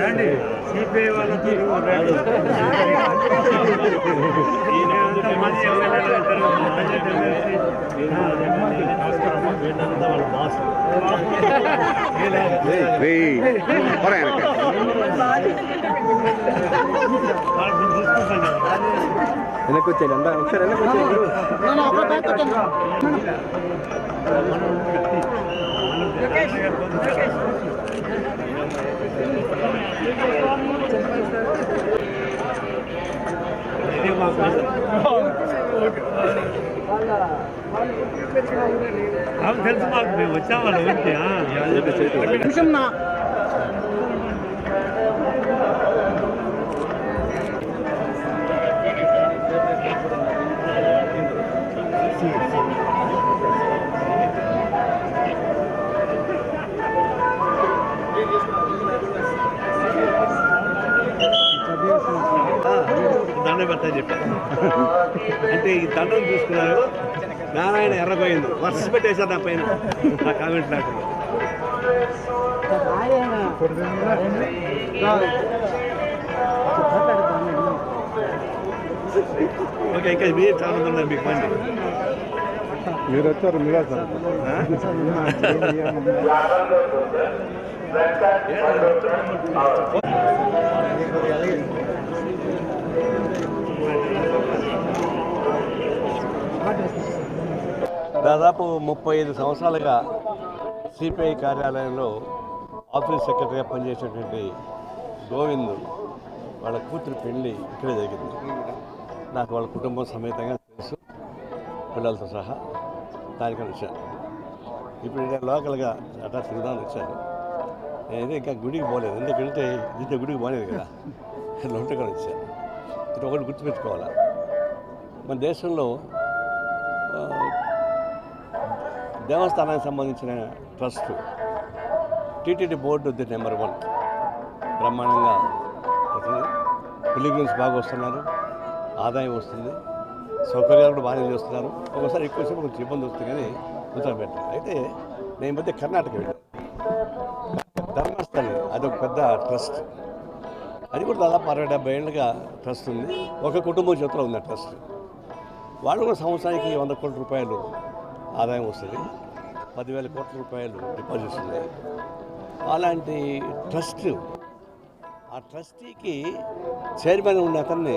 రండి సిపిఐ వాళ్ళతో. నమస్కారం వీళ్ళంతా వాళ్ళ బాస్ వాళ్ళు చూసుకుంటాను వెనక్కి వచ్చేయండి అందా ఒకసారి వెనక్కి వచ్చేయండి అవును తెలుసు మాకు మేము వచ్చాము ఊరికి నిమిషం నా దండం పెట్టని చెప్పారు. అంటే ఈ దండం చూసుకున్నారు. నారాయణ ఎర్రపోయింది వర్ష పెట్టేశారు నా పైన. నా కామెంట్ నాకు. ఓకే ఇంకా మీరు చాలా మంది మీకు మంది మీరు వచ్చారు మీరే సార్ దాదాపు ముప్పై ఐదు సంవత్సరాలుగా సిపిఐ కార్యాలయంలో ఆఫీస్ సెక్రటరీగా పనిచేసినటువంటి గోవింద్ వాళ్ళ కూతురు పెళ్ళి ఇక్కడే జరిగింది. నాకు వాళ్ళ కుటుంబం సమేతంగా తెలుసు. పిల్లలతో సహా దానికని వచ్చాను ఇప్పుడు లోకల్గా అట్లా తిరుగుదామని వచ్చాను నేను ఇంకా గుడికి పోలేదు. ఎందుకంటే దీంతో గుడికి పోలేదు కదా. లొంటగా వచ్చాను ఇది ఒకటి గుర్తుపెట్టుకోవాలా. మన దేశంలో దేవస్థానానికి సంబంధించిన trust TTD board the number one. బ్రహ్మాండంగా పిలిగ్రిమ్స్ బాగా వస్తున్నారు. ఆదాయం వస్తుంది. సౌకర్యాలు కూడా బాగానే చేస్తున్నారు. ఒకసారి ఎక్కువ సేపు కొంచెం ఇబ్బంది వస్తుంది కానీ ఉత్తరం పెట్టారు అయితే నేను మధ్య కర్ణాటక వెళ్ళాను. ధర్మస్థలి అదొక పెద్ద ట్రస్ట్. అది కూడా దాదాపు అరవై డెబ్బై ఏళ్ళుగా ట్రస్ట్ ఉంది. ఒక కుటుంబం చేతిలో ఉంది ఆ ట్రస్ట్. వాళ్ళు కూడా సంవత్సరానికి వంద కోట్ల రూపాయలు ఆదాయం వస్తుంది. పదివేల కోట్ల రూపాయలు డిపాజిట్స్ ఉన్నాయి అలాంటి ట్రస్ట్ ఆ ట్రస్టీకి చైర్మన్ ఉన్న అతన్ని